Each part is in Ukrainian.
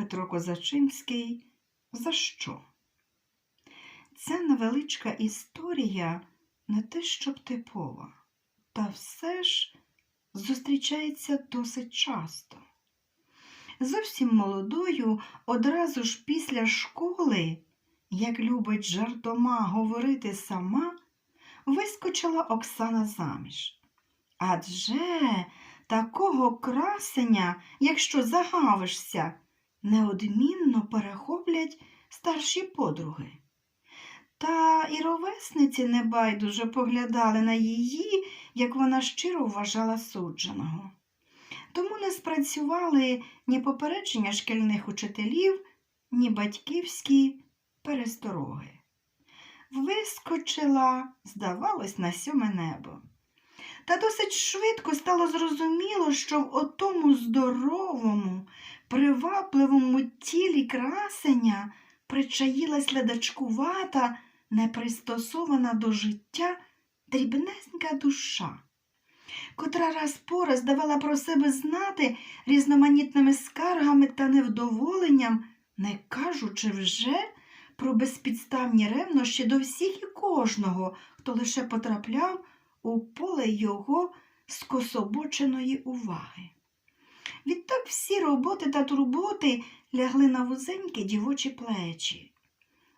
Петро Козачинський За що? Ця невеличка історія не те, щоб типова, та все ж зустрічається досить часто. Зовсім молодою, одразу ж після школи, як любить жартома говорити сама, вискочила Оксана заміж. Адже такого красення, якщо загавишся, неодмінно перехоплять старші подруги. Та і ровесниці небайдуже поглядали на її, як вона щиро вважала судженого. Тому не спрацювали ні попередження шкільних учителів, ні батьківські перестороги. Вискочила, здавалось, на сьоме небо. Та досить швидко стало зрозуміло, що в отому здоровому, привабливому тілі красення причаїлась ледачкувата, непристосована до життя дрібнесенька душа, котра раз по раз давала про себе знати різноманітними скаргами та невдоволенням, не кажучи вже про безпідставні ревнощі до всіх і кожного, хто лише потрапляв у поле його скособоченої уваги. Відтак всі роботи та турботи лягли на вузенькі дівочі плечі.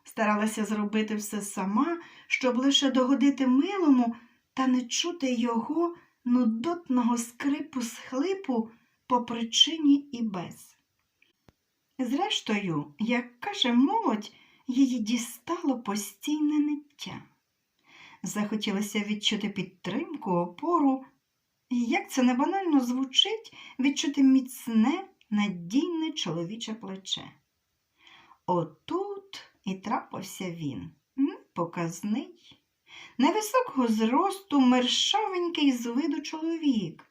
Старалася зробити все сама, щоб лише догодити милому та не чути його нудотного скрипу схлипу по причині і без. Зрештою, як каже молодь, її дістало постійне ниття. Захотілося відчути підтримку, опору, як це не банально звучить, відчути міцне, надійне чоловіче плече. Отут і трапився він, показний, невисокого зросту, мершавенький з виду чоловік.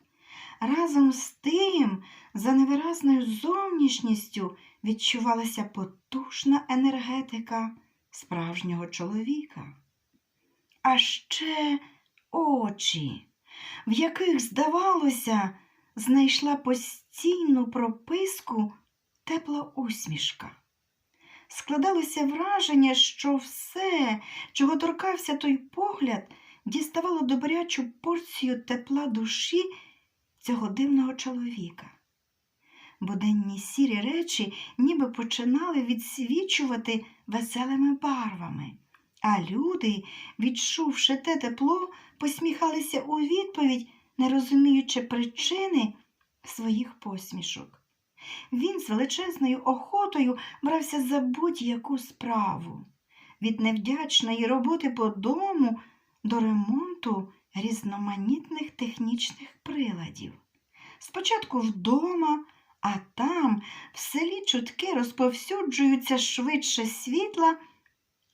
Разом з тим, за невиразною зовнішністю відчувалася потужна енергетика справжнього чоловіка. А ще очі, в яких, здавалося, знайшла постійну прописку тепла усмішка. Складалося враження, що все, чого торкався той погляд, діставало добрячу порцію тепла душі цього дивного чоловіка. Буденні сірі речі ніби починали відсвічувати веселими барвами, а люди, відчувши те тепло, посміхалися у відповідь, не розуміючи причини своїх посмішок. Він з величезною охотою брався за будь-яку справу, від невдячної роботи по дому до ремонту різноманітних технічних приладів. Спочатку вдома, а там в селі чутки розповсюджуються швидше світла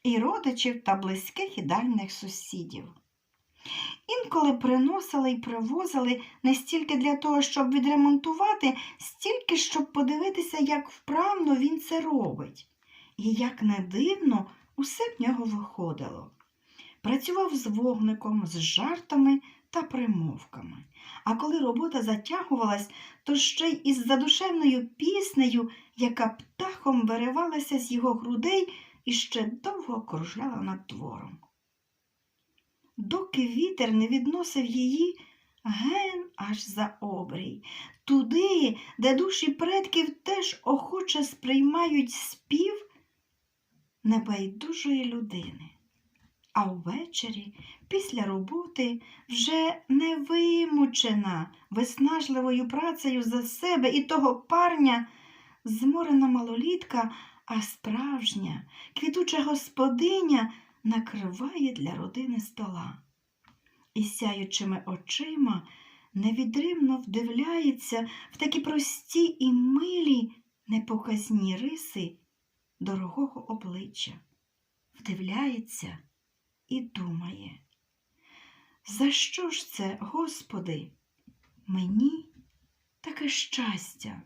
і родичів та близьких і дальних сусідів. Інколи приносили і привозили не стільки для того, щоб відремонтувати, стільки, щоб подивитися, як вправно він це робить. І як не дивно, усе в нього виходило. Працював з вогником, з жартами та примовками. А коли робота затягувалась, то ще й із задушевною піснею, яка птахом виривалася з його грудей і ще довго кружляла над двором доки вітер не відносив її ген аж за обрій, туди, де душі предків теж охоче сприймають спів небайдужої людини. А ввечері, після роботи, вже не вимучена виснажливою працею за себе і того парня, зморена малолітка, а справжня, квітуча господиня накриває для родини стола і сяючими очима невідривно вдивляється в такі прості і милі непоказні риси дорогого обличчя, вдивляється і думає. За що ж це, Господи, мені таке щастя?